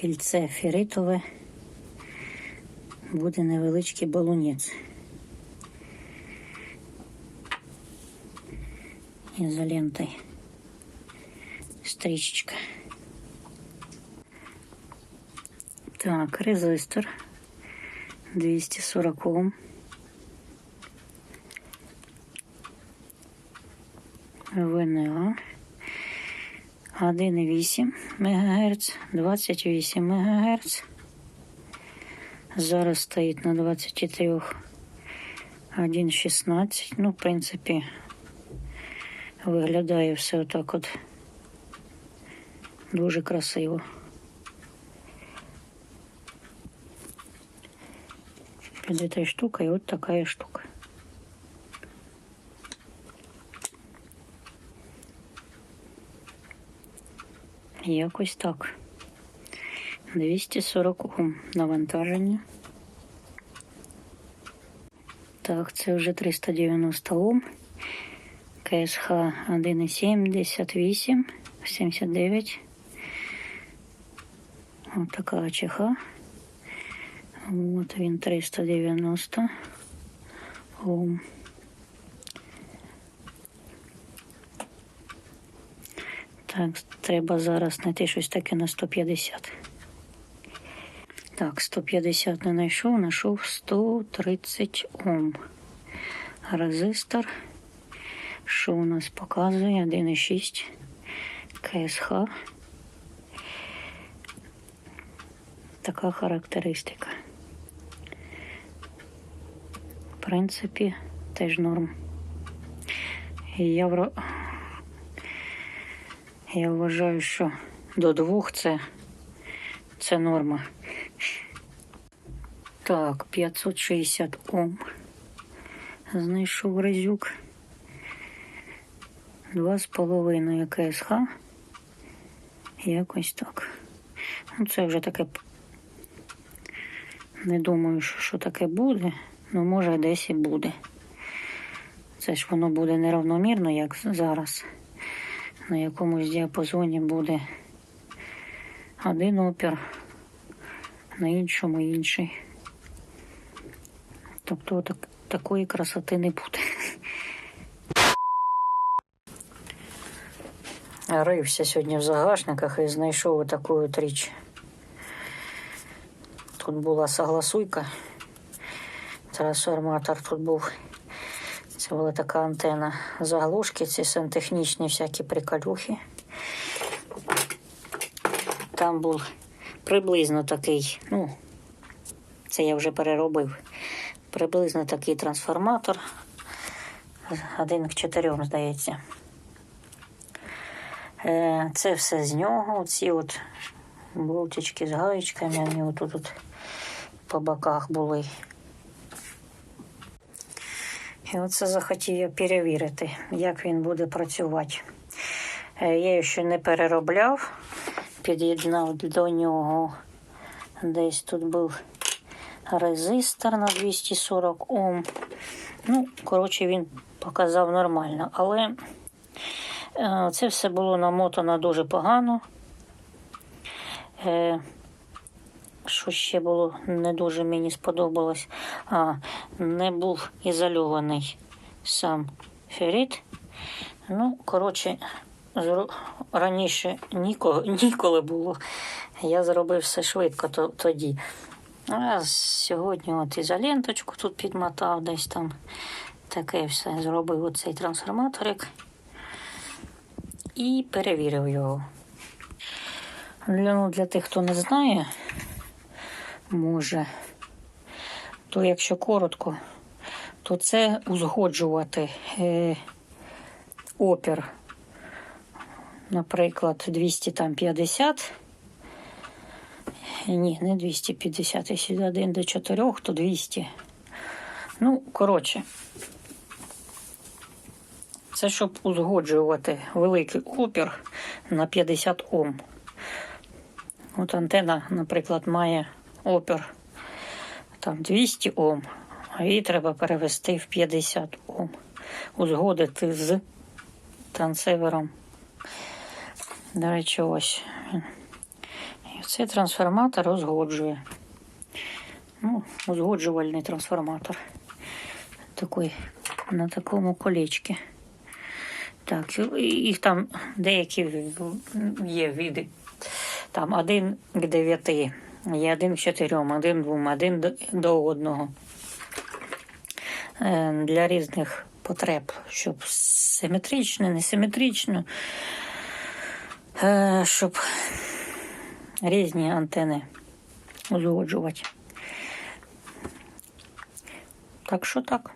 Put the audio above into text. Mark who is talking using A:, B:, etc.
A: кільце феритове. Буде невеличкий балунець. Ізолентою. Стрічечка. Так, резистор 240 Ом. ВНА 1,8 МГц, 28 МГц. Зараз стоїть на 23 1,16. Ну, в принципі, виглядає все отак от дуже красиво. Під этой штукой вот такая штука. Якось так. 240 Ом навантаження. Так, це вже 390 Ом. КСХ 1,78, 79. Ось така АЧХ. От він 390 Ом. Так, треба зараз знайти щось таке на 150. Так, 150 не знайшов, знайшов 130 Ом. Резистор. Що у нас показує? 1,6 КСХ. Така характеристика. В принципі, теж норм. І Я, вважаю, що до двох це, це норма. Так, 560 Ом. Знайшов резюк. Два з половиною КСХ. Якось так. Ну, це вже таке. Не думаю, що, таке буде. Ну, може, десь і буде. Це ж воно буде неравномірно, як зараз. На якомусь діапазоні буде один опір, на іншому інший. Тобто так, такої красоти не буде. Рився сьогодні в загашниках і знайшов таку от річ. Тут була согласуйка. Трансформатор тут був. Це була така антена. Заглушки, ці сантехнічні всякі приколюхи. Там був приблизно такий, ну, це я вже переробив. Приблизно такий трансформатор. Один к чотирьом, здається. Е, Це все з нього. Ці от болтички з гаєчками, вони отут от по боках були. І оце захотів я перевірити, як він буде працювати. Е, Я його ще не переробляв, під'єднав до нього. Десь тут був резистор на 240 Ом. Ну, коротше, він показав нормально, але е, це все було намотано дуже погано. Що ще було не дуже мені сподобалось, а не був ізольований сам ферит. Ну, коротше, раніше ніколи, ніколи було. Я зробив все швидко тоді. А сьогодні от ізоленточку тут підмотав десь там. Таке все зробив оцей трансформаторик і перевірив його. Для, ну, для тих, хто не знає, може, то якщо коротко, то це узгоджувати е, опір, наприклад, 250. Ні, не 250, якщо від 1 до 4, то 200. Ну, коротше, це щоб узгоджувати великий опір на 50 Ом. От антена, наприклад, має опір там 200 Ом, а її треба перевести в 50 Ом. Узгодити з трансивером. До речі, ось він. Це трансформатор узгоджує. Ну, узгоджувальний трансформатор. Такий на такому колечці. Так, їх там деякі є види. Там один к дев'яти, є один к чотирьом, один двом, один до, одного. Е, Для різних потреб, щоб симетрично, несиметрично, е, щоб різні антени узгоджувати. Так що так.